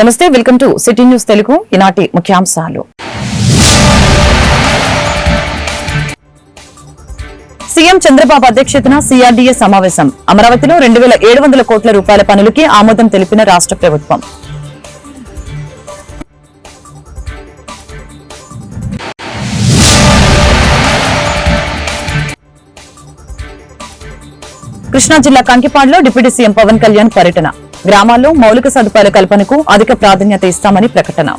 నమస్తే welcome to city news Telugu. ఈనాటి ముఖ్యాంశాలు. సీఎం చంద్రబాబు అధ్యక్షతన సిఆర్డీఏ సమావేశం. అమరావతిలో రెండు వేల ఏడు వందల కోట్ల రూపాయల పనులకి ఆమోదం తెలిపిన రాష్ట్ర ప్రభుత్వం. కృష్ణా జిల్లా కంకిపాడులో డిప్యూటీ సీఎం పవన్ కళ్యాణ్ పర్యటన. గ్రామాల్లో మౌలిక సదుపాయాల కల్పనకు అధిక ప్రాధాన్యత ఇస్తామని ప్రకటన.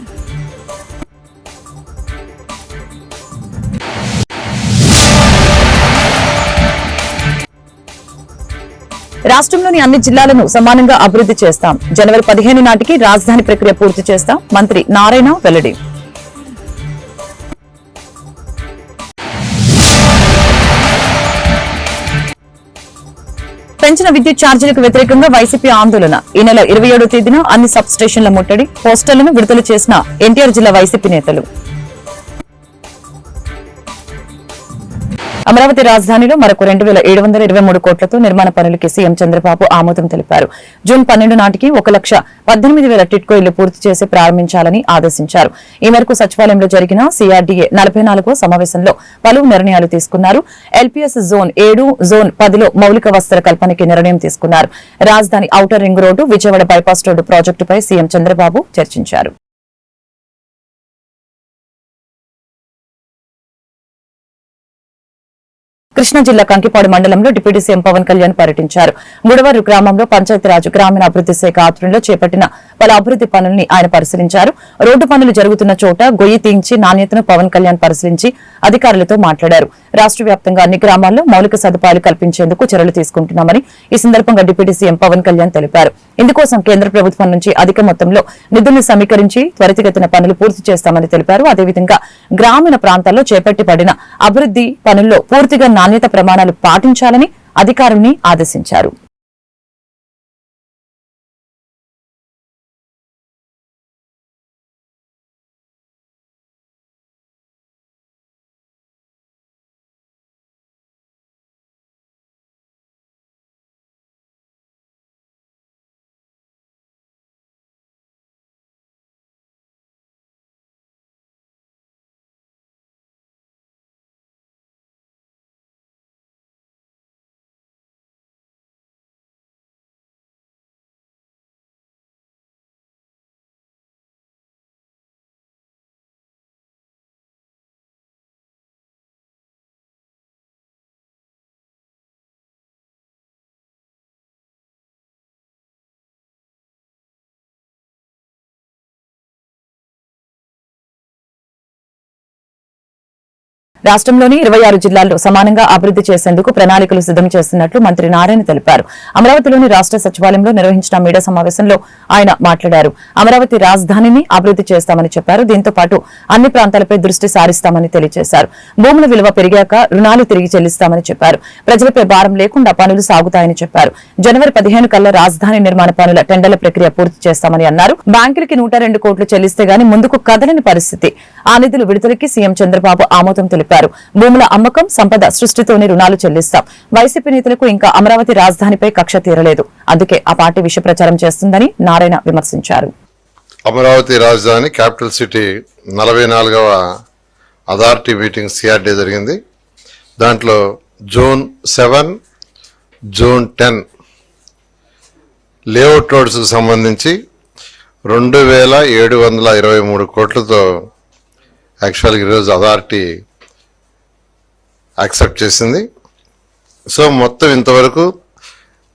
రాష్ట్రంలోని అన్ని జిల్లాలను సమానంగా అభివృద్ధి చేస్తాం. జనవరి పదిహేను నాటికి రాజధాని ప్రక్రియ పూర్తి చేస్తాం. మంత్రి నారాయణ వెల్లడి. పెంచిన విద్యుత్ ఛార్జీలకు వ్యతిరేకంగా వైసీపీ ఆందోళన. ఈ నెల ఇరవై తేదీన అన్ని సబ్ స్టేషన్ల ముట్టడి పోస్టర్లను విడుదల చేసిన ఎన్టీఆర్ జిల్లా వైసీపీ నేతలు. అమరావతి రాజధానిలో మరొక రెండు వేల ఏడు వందల ఇరవై మూడు కోట్లతో నిర్మాణ పనులకి సీఎం చంద్రబాబు ఆమోదం తెలిపారు. జూన్ పన్నెండు నాటికి ఒక లక్ష పద్దెనిమిది వేల టిట్కో ఇళ్ళు పూర్తి చేసి ప్రారంభించాలని ఆదేశించారు. ఈ మేరకు సచివాలయంలో జరిగిన సీఆర్డీఏ నలభై నాలుగో సమావేశంలో పలు నిర్ణయాలు తీసుకున్నారు. ఎల్పీఎస్ జోన్ ఏడు జోన్ పదిలో మౌలిక వసతుల కల్పనకి నిర్ణయం తీసుకున్నారు. రాజధాని outer ring road Vijayawada bypass road ప్రాజెక్టుపై సీఎం చంద్రబాబు చర్చించారు. కృష్ణా జిల్లా కంకిపాడు మండలంలో డిప్యూటీ సీఎం పవన్ కళ్యాణ్ పర్యటించారు. ముడవరు గ్రామంలో పంచాయతీరాజ్ గ్రామీణ అభివృద్ది శాఖ ఆధ్వర్యంలో చేపట్టిన పలు అభివృద్ది పనుల్ని ఆయన పరిశీలించారు. రోడ్డు పనులు జరుగుతున్న చోట గొయ్యి తీయించి నాణ్యతను పవన్ కళ్యాణ్ పరిశీలించి అధికారులతో మాట్లాడారు. రాష్ట్ర వ్యాప్తంగా అన్ని గ్రామాల్లో మౌలిక సదుపాయాలు కల్పించేందుకు చర్యలు తీసుకుంటున్నామని ఈ సందర్భంగా డిప్యూటీ సీఎం పవన్ కళ్యాణ్ తెలిపారు. ఇందుకోసం కేంద్ర ప్రభుత్వం నుంచి అధిక మొత్తంలో నిధులను సమీకరించి త్వరితగతిన పనులు పూర్తి చేస్తామని తెలిపారు. అదేవిధంగా గ్రామీణ ప్రాంతాల్లో చేపట్టిబడిన అభివృద్ది పనుల్లో పూర్తిగా నాణ్యత ప్రమాణాలు పాటించాలని అధికారుల్ని ఆదేశించారు. రాష్ట్రంలోని ఇరవై ఆరు జిల్లాల్లో సమానంగా అభివృద్ది చేసేందుకు ప్రణాళికలు సిద్దం చేస్తున్నట్లు మంత్రి నారాయణ తెలిపారు. అమరావతిలోని రాష్ట్ర సచివాలయంలో నిర్వహించిన మీడియా సమావేశంలో ఆయన మాట్లాడారు. అమరావతి రాజధానిని అభివృద్ది చేస్తామని చెప్పారు. దీంతో పాటు అన్ని ప్రాంతాలపై దృష్టి సారిస్తామని తెలియజేశారు. భూముల విలువ పెరిగాక రుణాలు తిరిగి చెల్లిస్తామని చెప్పారు. ప్రజలపై భారం లేకుండా పనులు సాగుతాయని చెప్పారు. జనవరి పదిహేను కల్లా రాజధాని నిర్మాణ పనుల టెండర్ల ప్రక్రియ పూర్తి చేస్తామని అన్నారు. బ్యాంకులకి నూట రెండు కోట్లు చెల్లిస్తే గాని ముందుకు కదలని పరిస్థితి. ఆ నిధులు విడుదలకి సీఎం చంద్రబాబు ఆమోదం తెలిపారు. భూముల అమ్మకం సంపద సృష్టితోనే రుణాలు చెల్లిస్తాం. వైసీపీ నేతలకు ఇంకా అమరావతి రాజధానిపై కక్ష తీరలేదు. అందుకే ఆ పార్టీ విష ప్రచారం చేస్తుందని నారాయణ విమర్శించారు. అమరావతి రాజధాని క్యాపిటల్ సిటీ నలభై నాలుగవ అథారిటీ మీటింగ్ సిఆర్డీ జరిగింది. దాంట్లో June seven June ten layout రోడ్స్కి సంబంధించి రెండు వేల ఏడు వందల ఇరవై మూడు కోట్లతో యాక్చువల్గా ఈరోజు అథారిటీ యాక్సెప్ట్ చేసింది. సో మొత్తం ఇంతవరకు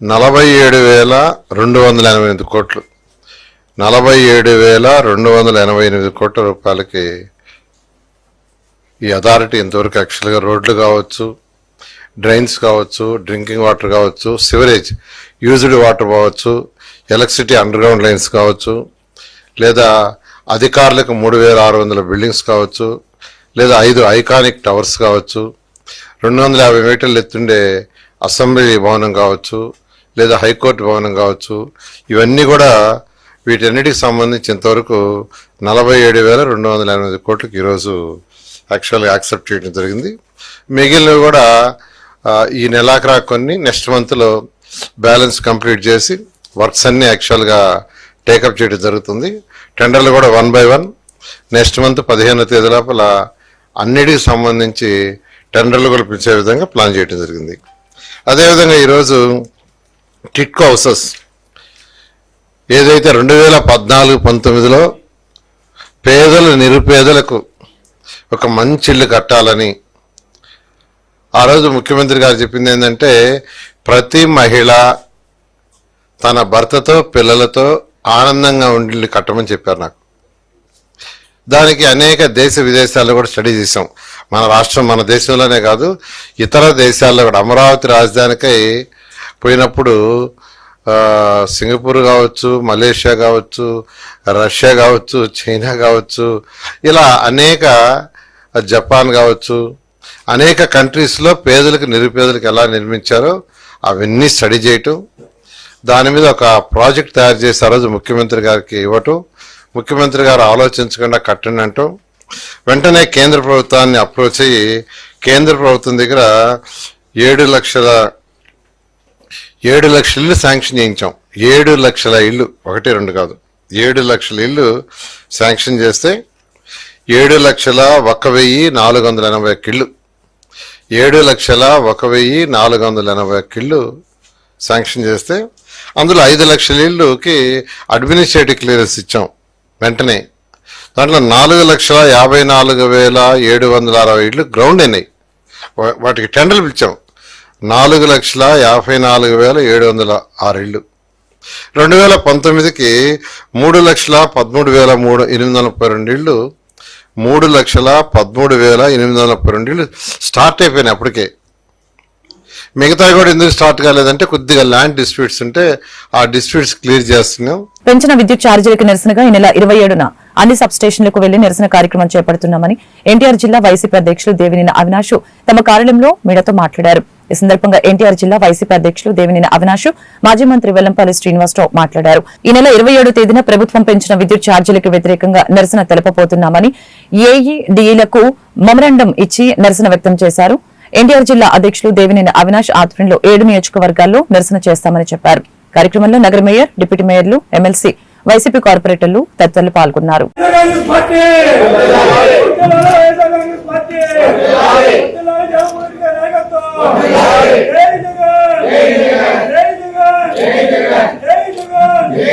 నలభై ఏడు వేల రెండు వందల ఎనభై ఎనిమిది కోట్లు. నలభై ఏడు వేల రెండు వందల ఎనభై ఎనిమిది కోట్ల రూపాయలకి ఈ అథారిటీ ఇంతవరకు యాక్చువల్గా రోడ్లు కావచ్చు డ్రైన్స్ కావచ్చు డ్రింకింగ్ వాటర్ కావచ్చు సివరేజ్ యూజ్డ్ వాటర్ కావచ్చు ఎలక్ట్రిసిటీ అండర్గ్రౌండ్ లైన్స్ కావచ్చు లేదా అధికారులకు మూడు వేల ఆరు వందల బిల్డింగ్స్ కావచ్చు లేదా ఐదు ఐకానిక్ టవర్స్ కావచ్చు రెండు వందల యాభై మీటర్లు ఎత్తుండే అసెంబ్లీ భవనం కావచ్చు లేదా హైకోర్టు భవనం కావచ్చు ఇవన్నీ కూడా వీటన్నిటికి సంబంధించి ఇంతవరకు నలభై ఏడు వేల రెండు వందల ఎనిమిది కోట్లకి ఈరోజు యాక్చువల్గా యాక్సెప్ట్ చేయడం జరిగింది. మిగిలినవి కూడా ఈ నెలాఖరా కొన్ని నెక్స్ట్ మంత్లో బ్యాలెన్స్ కంప్లీట్ చేసి వర్క్స్ అన్ని యాక్చువల్గా టేకప్ చేయడం జరుగుతుంది. టెండర్లు కూడా one by one next month పదిహేనో తేదీ లోపల అన్నిటికి సంబంధించి టెండర్లు కూడా పిలిచే విధంగా ప్లాన్ చేయడం జరిగింది. అదేవిధంగా ఈరోజు టిట్కో హౌసెస్ ఏదైతే రెండు వేల పద్నాలుగు పంతొమ్మిదిలో పేదలు నిరుపేదలకు ఒక మంచి ఇల్లు కట్టాలని ఆ రోజు ముఖ్యమంత్రి గారు చెప్పింది ఏంటంటే ప్రతి మహిళ తన భర్తతో పిల్లలతో ఆనందంగా ఉండి కట్టమని చెప్పారు నాకు. దానికి అనేక దేశ విదేశాల్లో కూడా స్టడీ చేసాం మన రాష్ట్రం మన దేశంలోనే కాదు ఇతర దేశాల్లో కూడా. అమరావతి రాజధానికై పోయినప్పుడు సింగపూర్ కావచ్చు మలేషియా కావచ్చు రష్యా కావచ్చు చైనా కావచ్చు ఇలా అనేక జపాన్ కావచ్చు అనేక కంట్రీస్లో పేదలకు నిరుపేదలకు ఎలా నిర్మించారో అవన్నీ స్టడీ చేయటం దాని మీద ఒక ప్రాజెక్ట్ తయారు చేసి ఆ రోజు ముఖ్యమంత్రి గారికి ఇవ్వటం ముఖ్యమంత్రి గారు ఆలోచించకుండా కట్టండి అంటూ వెంటనే కేంద్ర ప్రభుత్వాన్ని అప్రోచ్ అయ్యి కేంద్ర ప్రభుత్వం దగ్గర ఏడు లక్షల ఏడు లక్షల ఇల్లు శాంక్షన్ చేయించాం. ఏడు లక్షల ఇల్లు ఒకటి రెండు కాదు. ఏడు లక్షల ఇల్లు శాంక్షన్ చేస్తే ఏడు లక్షల ఒక వెయ్యి నాలుగు వందల ఎనభై కిళ్ళు ఏడు లక్షల ఒక వెయ్యి నాలుగు వందల ఎనభై కిళ్ళు శాంక్షన్ చేస్తే అందులో ఐదు లక్షల ఇళ్ళుకి అడ్మినిస్ట్రేటివ్ క్లియరెన్స్ ఇచ్చాం. వెంటనే. దాంట్లో నాలుగు లక్షల యాభై నాలుగు వేల ఏడు వందల అరవై ఇళ్ళు గ్రౌండ్ అయినాయి. వాటికి టెండర్లు పిలిచాం. నాలుగు లక్షల యాభై నాలుగు వేల ఏడు వందల ఆరు ఇళ్ళు. రెండు వేల పంతొమ్మిదికి మూడు లక్షల పదమూడు వేల మూడు ఎనిమిది వందల ముప్పై రెండు ఇళ్ళు మూడు లక్షల పదమూడు వేల ఎనిమిది వందల ముప్పై రెండు ఇళ్ళు స్టార్ట్ అయిపోయినాయి అప్పటికే. మిగతా కూడా ఎందుకు స్టార్ట్ కాలేదంటే కొద్దిగా ల్యాండ్ డిస్ప్యూట్స్ ఉంటే ఆ డిస్ప్యూట్స్ క్లియర్ చేస్తున్నాం. పెంచిన విద్యుత్ ఛార్జీలకు నిరసనగా ఈ నెల ఇరవై ఏడున అన్ని సబ్ స్టేషన్లకు వెళ్ళి నిరసన కార్యక్రమం చేపడుతున్నామని ఎన్టీఆర్ జిల్లా వైసీపీ అధ్యక్షులు దేవినేని అవినాష్ తమ కార్యాలయంలో మీడియాతో మాట్లాడారు. ఈ సందర్భంగా ఎన్టీఆర్ జిల్లా వైసీపీ అధ్యక్షులు దేవినేని అవినాష్ మాజీ మంత్రి వెల్లంపల్లి శ్రీనివాసరావు మాట్లాడారు. ఈ నెల ఇరవై ఏడు తేదీన ప్రభుత్వం పెంచిన విద్యుత్ ఛార్జీలకు వ్యతిరేకంగా నిరసన తెలపబోతున్నామని ఏఈడీలకు మెమరాండం ఇచ్చి నిరసన వ్యక్తం చేశారు. ఎన్టీఆర్ జిల్లా అధ్యక్షులు దేవినేని అవినాష్ ఆధ్వర్యంలో ఏడు నియోజకవర్గాల్లో నిరసన చేస్తామని చెప్పారు. కార్యక్రమంలో నగర మేయర్ డిప్యూటీ మేయర్లు ఎమ్మెల్సీ వైసీపీ కార్పొరేటర్లు తదితరులు పాల్గొన్నారు.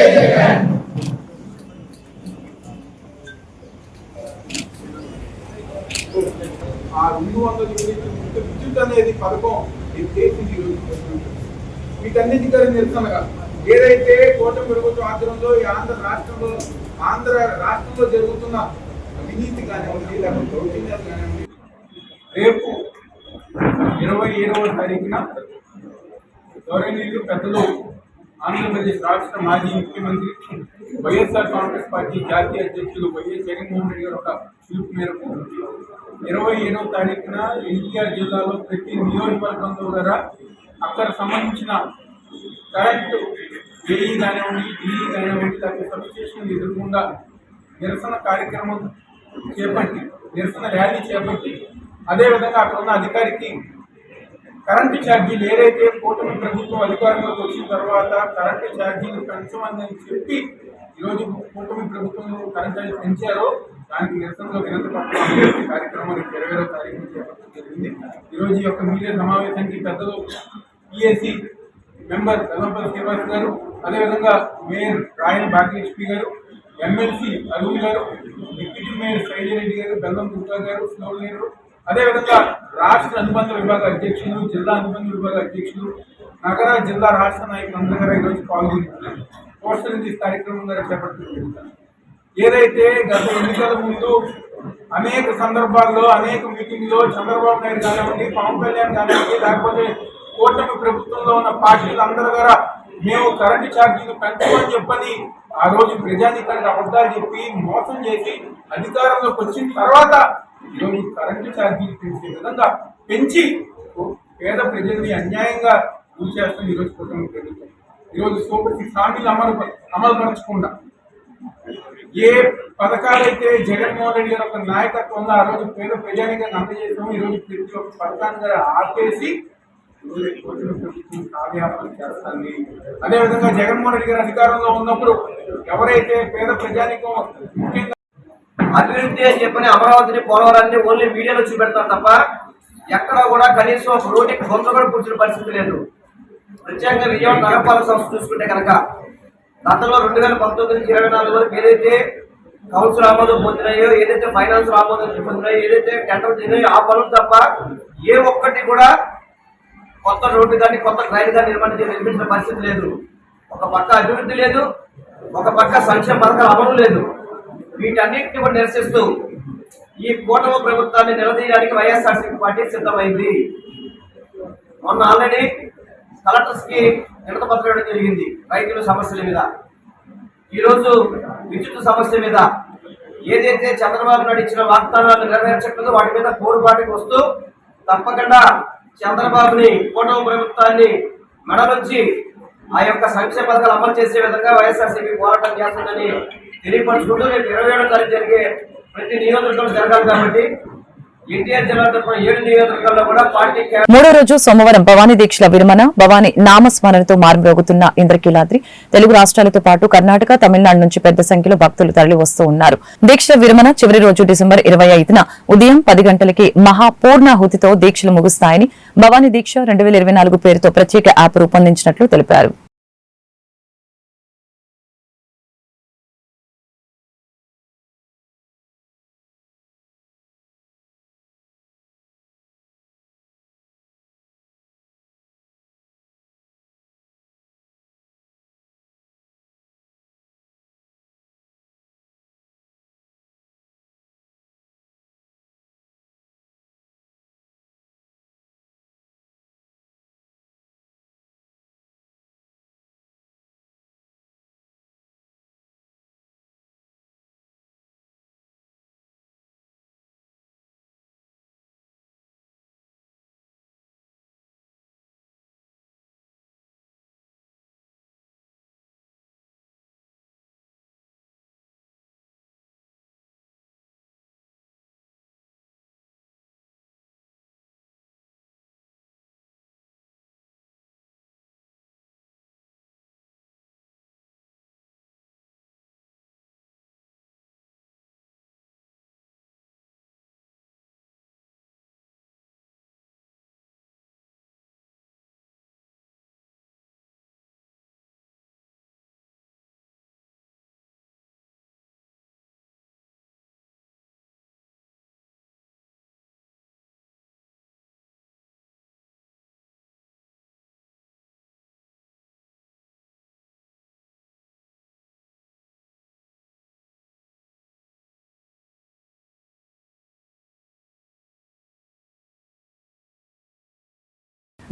కాంగ్రెస్ ఆ రెండు వందల యూనిట్లు విద్యుత్ అనేది పథకం ఈ దేశం ఈరోజు వీటన్నిటికీ నిరసనగా ఏదైతే కూటమి ప్రభుత్వం ఆధ్వర్యంలో ఈ ఆంధ్ర రాష్ట్రంలో ఆంధ్ర రాష్ట్రంలో జరుగుతున్న అవినీతి కానివ్వండి లేకపోతే దౌర్జన్యాలు కానివ్వండి రేపు ఇరవై ఏడవ తారీఖున గౌరవనీయులు పెద్దలు ఆంధ్రప్రదేశ్ రాష్ట్ర మాజీ ముఖ్యమంత్రి వైఎస్ఆర్ కాంగ్రెస్ పార్టీ జాతీయ అధ్యక్షులు వైఎస్ జగన్మోహన్ రెడ్డి గారు ఒక పిలుపు మేరకు ఇరవై ఏడవ తారీఖున ఎన్టీఆర్ జిల్లాలో ప్రతి నియోజకవర్గంలో ద్వారా అక్కడ సంబంధించిన కరెంటు ఏఈ కానివ్వండి ఢిల్లీ కానివ్వండి లేకపోతే సబ్స్టేషన్ ఎదురకుండా నిరసన కార్యక్రమం చేపట్టి నిరసన ర్యాలీ చేపట్టి అదేవిధంగా అక్కడ ఉన్న అధికారికి కరెంటు ఛార్జీలు ఏదైతే కూటమి ప్రభుత్వం అధికారంలోకి వచ్చిన తర్వాత కరెంటు ఛార్జీలు పెంచమని చెప్పి ఈరోజు కూటమి ప్రభుత్వం కరెంట్ ఛార్జ్ పెంచారో దానికి నిరసనగా వినంత పత్రం కార్యక్రమం ఇరవై ఏడవ తారీఖు చేపట్టడం జరిగింది. ఈరోజు ఈ యొక్క మీడియా సమావేశానికి పెద్దలు పిఎస్సి మెంబర్ వెల్లంపల్లి శ్రీనివాస్ గారు అదేవిధంగా మేయర్ రాయల్ భాగ్యలక్ష్మి గారు ఎమ్మెల్సీ అరుణ్ గారు డిప్యూటీ మేయర్ శైలిరెడ్డి గారు బెల్లం గుప్తా గారు స్లోల్ గారు అదేవిధంగా రాష్ట్ర అనుబంధ విభాగ అధ్యక్షులు జిల్లా అనుబంధ విభాగ అధ్యక్షులు నగర జిల్లా రాష్ట్ర నాయకులందరూ కూడా ఈరోజు పాల్గొంటున్నారు పోస్టర్ నుంచి కార్యక్రమం ద్వారా చేపట్టడం ఏదైతే గత ఎన్నికల ముందు అనేక సందర్భాల్లో అనేక మీటింగ్లో చంద్రబాబు నాయుడు కానివ్వండి పవన్ కళ్యాణ్ కానివ్వండి లేకపోతే కూటమి ప్రభుత్వంలో ఉన్న పార్టీలు అందరి ద్వారా మేము కరెంటు ఛార్జీలు పెంచమని చెప్పని ఆ రోజు ప్రజానికానికి అబద్ధాలు చెప్పి మోసం చేసి అధికారంలోకి వచ్చిన తర్వాత ఈరోజు కరెంటు ఛార్జీలు పెంచే విధంగా పెంచి పేద ప్రజల్ని అన్యాయంగా గురి చేస్తున్న ఈరోజు కూటమి ప్రభుత్వం. ఈరోజు సూపర్ సిక్స్ హామీలు అమలు అమలు పరచకుండా ఏ పథకాలైతే జగన్మోహన్ రెడ్డి గారి ఒక నాయకత్వంలో ఆ రోజు పేద ప్రజానికంగా అందజేస్తాము ఈ రోజు ప్రతి ఒక్క పథకాన్ని ఆపేసి అదేవిధంగా జగన్మోహన్ రెడ్డి గారు అధికారంలో ఉన్నప్పుడు ఎవరైతే పేద ప్రజానికం ముఖ్యంగా అభివృద్ధి అని చెప్పని అమరావతిని పోలవరాన్ని ఓన్లీ మీడియాలో చూపెడతారు తప్ప ఎక్కడా కూడా కనీసం ఒక రోడ్డుకి బొంత కూడా కూర్చున్న పరిస్థితి లేదు. ప్రత్యేకంగా విజయవాడ నగరపాలక సంస్థ చూసుకుంటే కనుక గతంలో రెండు వేల పంతొమ్మిది నుంచి ఇరవై నాలుగు వరకు ఏదైతే కౌన్సిల్ ఆమోదం పొందినాయో ఏదైతే ఫైనాన్స్ ఆమోదం పొందినాయో ఏదైతే టెండర్ జరిగినాయో ఆ పనులు తప్ప ఏ ఒక్కటి కూడా కొత్త రోడ్డు కానీ కొత్త ట్రైన్ కానీ నిర్మాణం నిర్మించిన పరిస్థితి లేదు. ఒక పక్క అభివృద్ధి లేదు ఒక పక్క సంక్షేమ పథకాల అమలు లేదు. వీటన్నిటిని కూడా నిరసిస్తూ ఈ కూటమి ప్రభుత్వాన్ని నిలదీయడానికి వైఎస్ఆర్సీపీ పార్టీ సిద్ధమైంది. మొన్న ఆల్రెడీ కలెక్టర్స్కి వినత పత్రం జరిగింది రైతుల సమస్యల మీద. ఈరోజు విద్యుత్ సమస్య మీద ఏదైతే చంద్రబాబు నాయుడు ఇచ్చిన వాగ్దానాలు నెరవేర్చట్లేదో వాటి మీద పోరుబాటుకు వస్తూ తప్పకుండా చంద్రబాబుని కూటమి ప్రభుత్వాన్ని మెడలుంచి ఆ యొక్క సంక్షేమ పథకాలు అమలు చేసే విధంగా వైఎస్ఆర్సీపీ పోరాటం చేస్తుందని తెలియపరచుకుంటూ రేపు ఇరవై ఏడో తారీఖు జరిగే ప్రతి నియోజకవర్గం జరగాలి కాబట్టి మూడో రోజు సోమవారం భవానీ దీక్షల విరమణ భవానీ నామస్మరణతో మారుమ్రోగుతున్న ఇంద్రకీలాద్రి. తెలుగు రాష్ట్రాలతో పాటు కర్ణాటక తమిళనాడు నుంచి పెద్ద సంఖ్యలో భక్తులు తరలి వస్తూ ఉన్నారు. దీక్షల విరమణ చివరి రోజు డిసెంబర్ ఇరవై ఐదున ఉదయం పది గంటలకి మహా పూర్ణాహుతితో దీక్షలు ముగుస్తాయని భవానీ దీక్ష రెండు ఇరవై నాలుగు పేరుతో ప్రత్యేక యాప్ రూపొందించినట్లు తెలిపారు.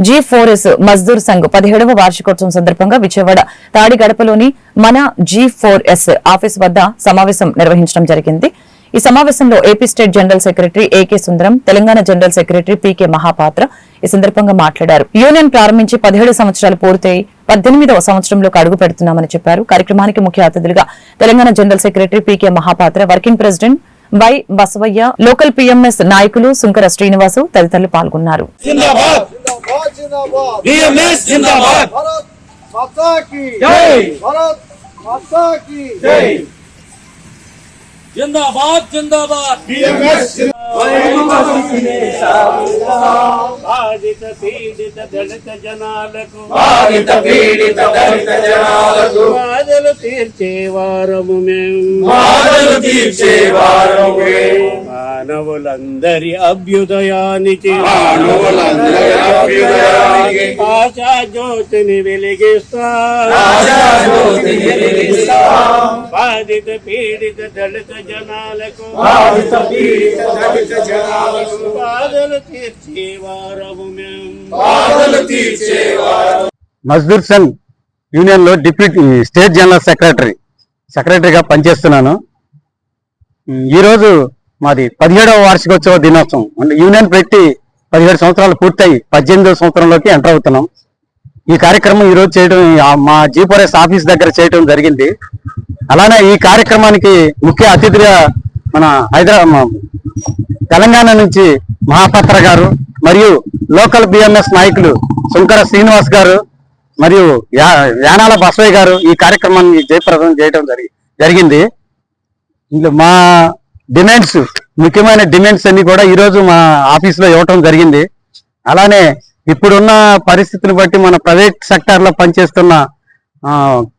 జీ ఫోరెస్ మజ్దూర్ సంఘ్ పదిహేడవ వార్షికోత్సవం సందర్భంగా విజయవాడ తాడిగడపలోని మన జీ ఫోర్ ఎస్ ఆఫీస్ వద్ద సమావేశం నిర్వహించడం జరిగింది. ఈ సమావేశంలో AP state general secretary AK Sundaram Telangana general secretary PK Mahapatra ఈ సందర్భంగా మాట్లాడారు. యూనియన్ ప్రారంభించి పదిహేడు సంవత్సరాలు పూర్తయి పద్దెనిమిదవ సంవత్సరంలోకి అడుగు పెడుతున్నామని చెప్పారు. కార్యక్రమానికి ముఖ్య అతిథులుగా Telangana general secretary PK Mahapatra working president Y Basavaiah local PMS నాయకులు సుంకర శ్రీనివాసు తదితరులు పాల్గొన్నారు. जिंदाबाद जिंदाबाद जिंदाबाद बीएमएस जिंदाबाद भारत माता की जय भारत माता की जय जिंदाबाद जिंदाबाद बीएमएस బాధిత పీడిత దళిత జనాలకు బాధిత పీడిత దళిత జనాలకు బాధలు తీర్చే వారము మేము బాధలు తీర్చే వారము మానవులందరి అభ్యుదయానికి మానవులందరి అభ్యుదయానికి ఆశా జ్యోతిని వెలిగిస్తా. బాధిత పీడిత దళిత జనాలకు బాధిత పీడిత దళిత జనాలకు బాధలు తీర్చే వారము మేము. మజ్దూర్ సంఘ్ యూనియన్లో డిప్యూటీ స్టేట్ జనరల్ సెక్రటరీ సెక్రటరీగా పనిచేస్తున్నాను. ఉమ్, ఈ రోజు మాది పదిహేడవ వార్షికోత్సవ దినోత్సవం. అంటే యూనియన్ పెట్టి పదిహేడు సంవత్సరాలు పూర్తయి పద్దెనిమిదవ సంవత్సరంలోకి ఎంటర్ అవుతున్నాం. ఈ కార్యక్రమం ఈరోజు చేయడం మా జీపోరెస్ ఆఫీస్ దగ్గర చేయడం జరిగింది. అలానే ఈ కార్యక్రమానికి ముఖ్య అతిథిగా మన హైదరాబాద్ తెలంగాణ నుంచి మహాపాత్ర గారు మరియు లోకల్ బిఎంఎస్ నాయకులు శంకర శ్రీనివాస్ గారు మరియు యా- యానాల బసవయ్య గారు ఈ కార్యక్రమాన్ని జయప్రదం చేయడం జరిగి జరిగింది. ఇందులో మా డిమాండ్స్ ముఖ్యమైన డిమాండ్స్ అన్ని కూడా ఈరోజు మా ఆఫీస్లో ఇవ్వటం జరిగింది. అలానే ఇప్పుడున్న పరిస్థితిని బట్టి మన ప్రైవేట్ సెక్టార్లో పనిచేస్తున్న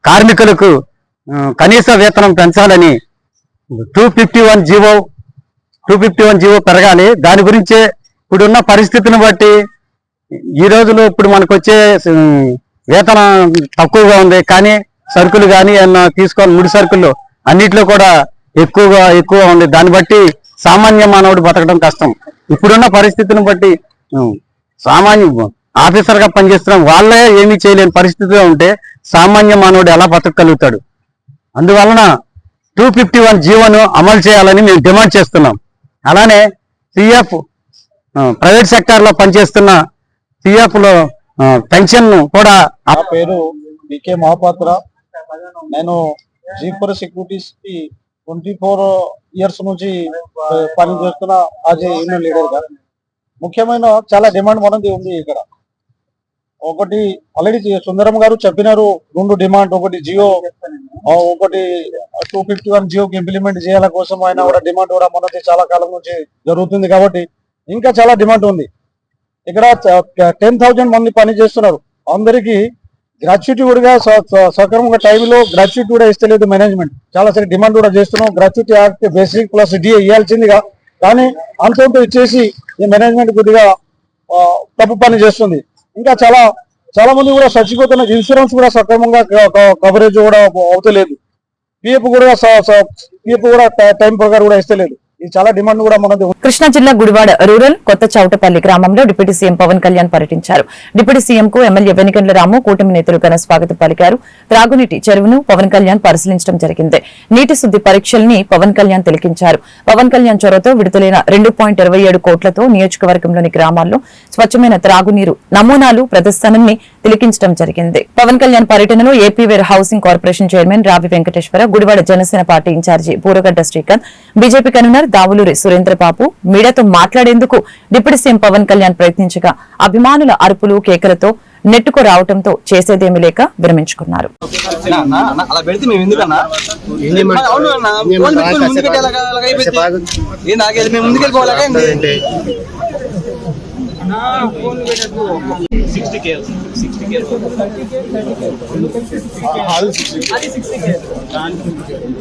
కార్మికులకు కనీస వేతనం పెంచాలని two fifty one GO two fifty one GO పెరగాలి. దాని గురించే ఇప్పుడున్న పరిస్థితిని బట్టి ఈ రోజులో ఇప్పుడు మనకు వచ్చే వేతనం తక్కువగా ఉంది. కానీ సరుకులు కానీ ఏమన్నా తీసుకోవాలి ముడి సరుకులు అన్నిట్లో కూడా ఎక్కువగా ఎక్కువ ఉంది. దాన్ని బట్టి సామాన్య మానవుడు బతకడం కష్టం. ఇప్పుడున్న పరిస్థితిని బట్టి సామాన్య ఆఫీసర్గా పనిచేస్తున్నాం వాళ్ళే ఏమీ చేయలేని పరిస్థితిలో ఉంటే సామాన్య మానవుడు ఎలా బతకగలుగుతాడు? అందువలన టూ ఫిఫ్టీ వన్ జీవోను అమలు చేయాలని మేము డిమాండ్ చేస్తున్నాం. అలానే సిఎఫ్ ప్రైవేట్ సెక్టార్లో పనిచేస్తున్న సిఎఫ్లో పెన్షన్ కూడా నా పేరు వికే మహాపాత్ర. నేను జీపర్ సెక్యూరిటీస్కి ట్వంటీ ఫోర్ ఇయర్స్ నుంచి పని చేస్తున్న యాజ్ ఏ యూనియన్ లీడర్గా ముఖ్యమైన చాలా డిమాండ్ మనది ఉంది ఇక్కడ. ఒకటి ఆల్రెడీ సుందరం గారు చెప్పినారు రెండు డిమాండ్ ఒకటి జియో ఒకటి టూ ఫిఫ్టీ వన్ జియోకి ఇంప్లిమెంట్ చేయాల కోసం ఆయన కూడా డిమాండ్ కూడా మనది చాలా కాలం నుంచి జరుగుతుంది కాబట్టి ఇంకా చాలా డిమాండ్ ఉంది. ఇక్కడ టెన్ థౌజండ్ మంది పని చేస్తున్నారు. అందరికి గ్రాట్యుటీ కూడా స- సక్రమంగా టైంలో గ్రాట్యుటీ కూడా ఇస్తలేదు మేనేజ్మెంట్ చాలా సరే డిమాండ్ కూడా చేస్తున్నాం. Gratuity act basic plus D ఇవ్వాల్సిందిగా కానీ అంత ఇచ్చేసి ఈ మేనేజ్మెంట్ కొద్దిగా తప్పు పని చేస్తుంది. ఇంకా చాలా చాలా మంది కూడా చచ్చిపోతున్న ఇన్సూరెన్స్ కూడా సక్రమంగా కవరేజ్ కూడా అవుతలేదు. పిఎఫ్ కూడా పిఎఫ్ కూడా టైం ప్రకారం కూడా ఇస్తలేదు. ఇది చాలా డిమాండ్ కూడా మనది కృష్ణా జిల్లా గుడివాడ రూరల్ కొత్త చౌటపల్లి గ్రామంలో డిప్యూటీ సీఎం పవన్ కళ్యాణ్ పర్యటించారు. డిప్యూటీ సీఎం కు ఎమ్మెల్యే వెనికండ్ల రాము కూటమి నేతలు ఘన స్వాగతం పలికారు. త్రాగునీటి చెరువును పవన్ కళ్యాణ్ పరిశీలించడం జరిగింది. నీటి శుద్ది పరీక్షల్ని పవన్ కళ్యాణ్ తిలకించారు. పవన్ కళ్యాణ్ చొరవతో విడుదలైన రెండు పాయింట్ ఇరవై ఏడు కోట్లతో నియోజకవర్గంలోని గ్రామాల్లో స్వచ్ఛమైన త్రాగునీరు నమూనాలు ప్రదర్శనల్ని తిలకించడం జరిగింది. పవన్ కళ్యాణ్ పర్యటనలో ఏపీవేర్ housing corporation chairman Ravi Venkateswara Gudivada Janasena party incharge Buragadda Srikanth BJP convener Davuluri Surendrababu మీడియాతో మాట్లాడేందుకు డిప్యూటీ సీఎం పవన్ కళ్యాణ్ ప్రయత్నించగా అభిమానుల అరుపులు కేకలతో నెట్టుకు రావడంతో చేసేదేమీ లేక విరమించుకున్నారు.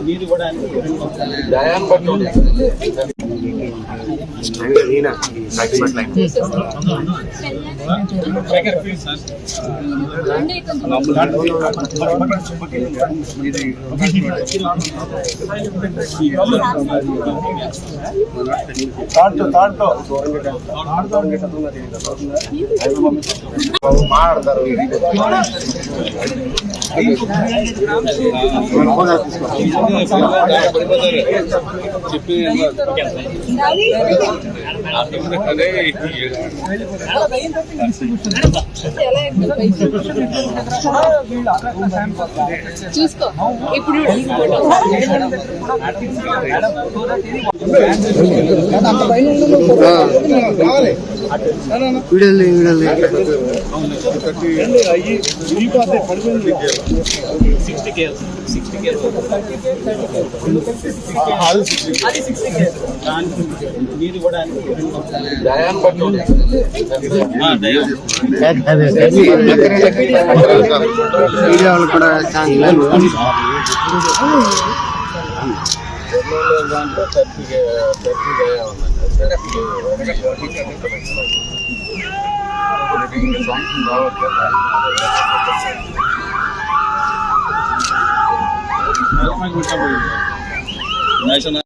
మీరు కూడా దాంట్లో దాంట్లో దాంట్లో అలా పెడితే మేము ఎందుకన్నా అవును అన్న ఫోన్ పెట్టుకొని ముందుకెళ్ళి అలాగ అలాగ అయిపోయింది ఏంది living the drunken road. Nice and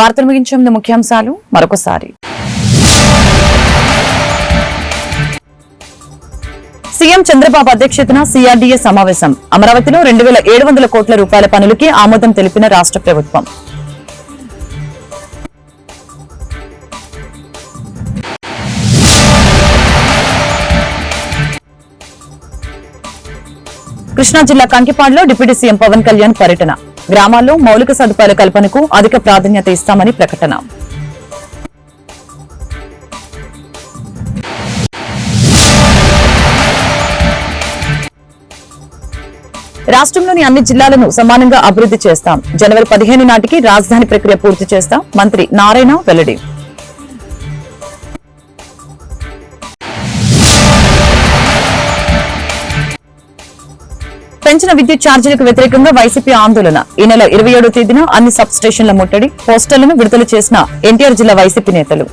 వార్తలు ముగించే ముఖ్యాంశాలు మరొకసారి. సీఎం చంద్రబాబు అధ్యక్షతన సిఆర్డీఏ సమావేశం. అమరావతిలో రెండు వేల ఏడు వందల కోట్ల రూపాయల పనులకి ఆమోదం తెలిపిన రాష్ట్ర ప్రభుత్వం. కృష్ణా జిల్లా కంకిపాడులో డిప్యూటీ సీఎం పవన్ కళ్యాణ్ పర్యటన. గ్రామాల్లో మౌలిక సదుపాయాల కల్పనకు అధిక ప్రాధాన్యత ఇస్తామని ప్రకటన. రాష్ట్రంలోని అన్ని జిల్లాలను సమానంగా అభివృద్ధి చేస్తాం. జనవరి పదిహేను నాటికి రాజధాని ప్రక్రియ పూర్తి చేస్తాం. మంత్రి నారాయణ వెల్లడి. పెంచిన విద్యుత్ ఛార్జీలకు వ్యతిరేకంగా వైసీపీ ఆందోళన. ఈ నెల ఇరవై ఏడో తేదీన అన్ని సబ్ స్టేషన్ల ముట్టడి పోస్టర్లను విడుదల చేసిన ఎన్టీఆర్ జిల్లా వైసీపీ నేతలు.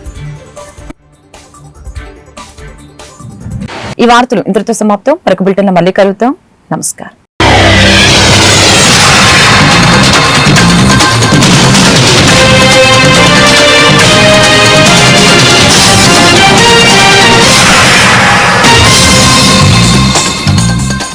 ఈ వార్తలు ఇంతటితో సమాప్తం. మరొక బులెటిన్ మళ్ళీ కలుగుతాం నమస్కారం.